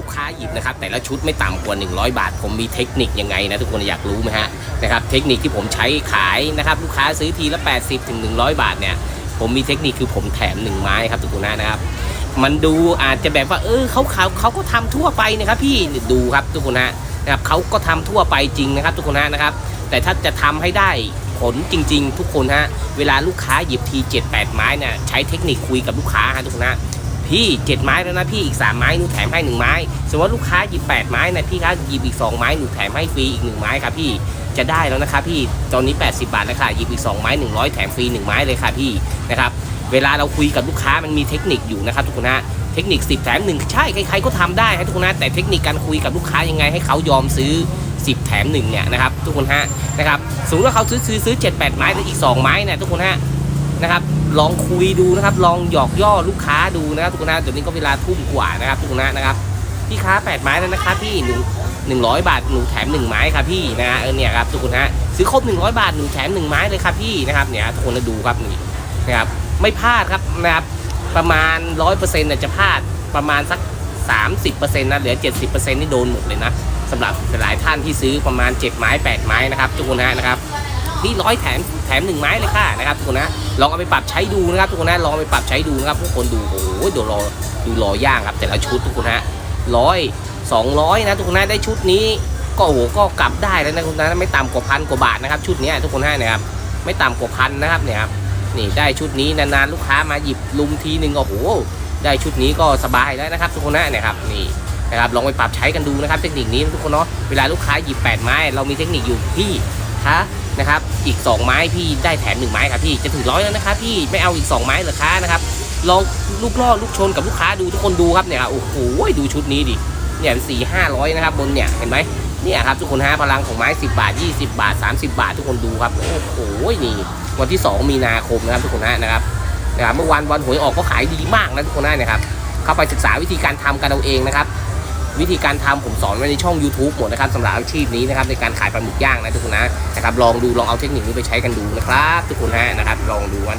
ลูกค้าหยิบนะครับแต่ละชุดไม่ต่ำกว่า 100 บาท ผมมีเทคนิคยังไงนะทุกคนอยากรู้ไหมฮะนะครับเทคนิคที่ผมใช้ขายนะครับลูกค้าซื้อทีละ 80ถึง100 บาทเนี่ยผมมีเทคนิคคือผมแถม 1 ไม้ครับทุกคนนะครับ มันดูอาจจะแบบว่าเออเขาเขาเขาก็ทำทั่วไปนะครับพี่ดูครับทุกคนฮะนะครับเขาก็ทำทั่วไปจริงนะครับ ทุกคนฮะนะครับ แต่ถ้าจะทำให้ได้ผลจริง ๆ ทุกคนฮะเวลาลูกค้าหยิบที 7 8 ไม้เนี่ยใช้เทคนิคคุยกับลูกค้าฮะทุกคนฮะ พี่7ไม้แล้วนะพี่อีก 3 ไม้หนูแถมให้ 1 ไม้สมมติว่าลูกค้าหยิบ8ไม้นะพี่ครับหยิบอีก 2 ไม้หนูแถมให้ฟรีอีก 1 ไม้ครับพี่จะได้แล้วนะครับพี่ตอนนี้ 80 บาทแล้วค่ะหยิบอีก 2 ไม้ 100 แถมฟรี 1 ไม้เลยค่ะพี่นะครับเวลาเราคุยกับลูกค้ามันมีเทคนิคอยู่นะครับทุกคนฮะเทคนิค 10 แถม 1 ใช่ใครๆก็ทำได้ให้ทุกคนนะแต่เทคนิคการคุยกับลูกค้ายังไงให้เขายอมซื้อ 10 แถม1เนี่ยนะครับทุกคนฮะนะครับสมมติว่าเขาซื้อซื้อซื้อ7 8 ไม้แล้วอีก 2 ไม้เนี่ยทุกคนฮะ นะครับ ลองคุยดูนะครับ ลองหยอกย่อลูกค้าดูนะครับทุกคนนะเดี๋ยวนี้ก็เวลาทุ่มกว่านะครับทุกคนนะนะครับพี่ค้า8ไม้แล้วนะครับพี่หนึ่งหนึ่งร้อยบาทหนูแถม1ไม้ครับพี่นะฮะเออเนี่ยครับทุกคนฮะซื้อครบ100บาทหนูแถม1ไม้เลยครับพี่นะครับเนี่ยทุกคนนะดูครับนี่นะครับไม่พลาดครับนะครับประมาณ100%เปอร์เซ็นี่ยจะพลาดประมาณสัก30%นต์นะเหลือ70%นี่โดนหมดเลยนะสำหรับหลายท่านที่ซื้อประมาณ7ไม้8ไม้นะครับทุกคนนะนะครับ นี่ร้อยแถมแถม1ไม้เลยค่ะนะครับทุกคนนะลองเอาไปปรับใช้ดูนะครับทุกคนนะลองไปปรับใช้ดูนะครับทุกคนดูโอ้โหดูรอดูรอย่างครับ แต่ละชุดทุกคนนะร้อยสองร้อยนะทุกคนนะได้ชุดนี้ก็โอ้โหก็กลับได้แล้วนะทุกคนนะไม่ต่ำกว่าพันกว่าบาทนะครับชุดนี้ทุกคนนะนะครับไม่ต่ำกว่าพันนะครับเนี่ยครับนี่ได้ชุดนี้นานๆลูกค้ามาหยิบลุมทีหนึ่งก็โอ้โหได้ชุดนี้ก็สบายแล้วนะครับทุกคนนะเนี่ยครับนี่นะครับลองไปปรับใช้กันดูนะครับเทคนิคนี้ทุกคนเนาะเวลาลูกค้าหยิบ8ไม้เรามีเทคนิคอยู่พี่คะ นะครับ อีก 2 ไม้พี่ได้แถม1ไม้ครับพี่จะถึงร้อยแล้วนะครับพี่ไม่เอาอีก 2 ไม้เหรอคะนะครับลองลูกล่อลูกชนกับลูกค้าดูทุกคนดูครับเนี่ยโอ้โหดูชุดนี้ดิเนี่ยสี่ห้าร้อยนะครับบนเนี่ยเห็นไหมเนี่ยครับทุกคนฮะพลังของไม้ 10 บาท 20 บาท 30 บาท ทุกคนดูครับโอ้โหนี่วันที่ 2 มีนาคมนะครับทุกคนนะนะครับนะครับเมื่อวันวันหวยออกก็ขายดีมากนะทุกคนนะนะครับเข้าไปศึกษาวิธีการทำกันเอาเองนะครับ วิธีการทำผมสอนไว้ในช่อง YouTube หมดนะครับสำหรับอาชีพนี้นะครับในการขายปลาหมึกย่างนะทุกคนนะนะครับลองดูลองเอาเทคนิคนี้ไปใช้กันดูนะครับ ทุกคนฮะนะครับลองดูวัน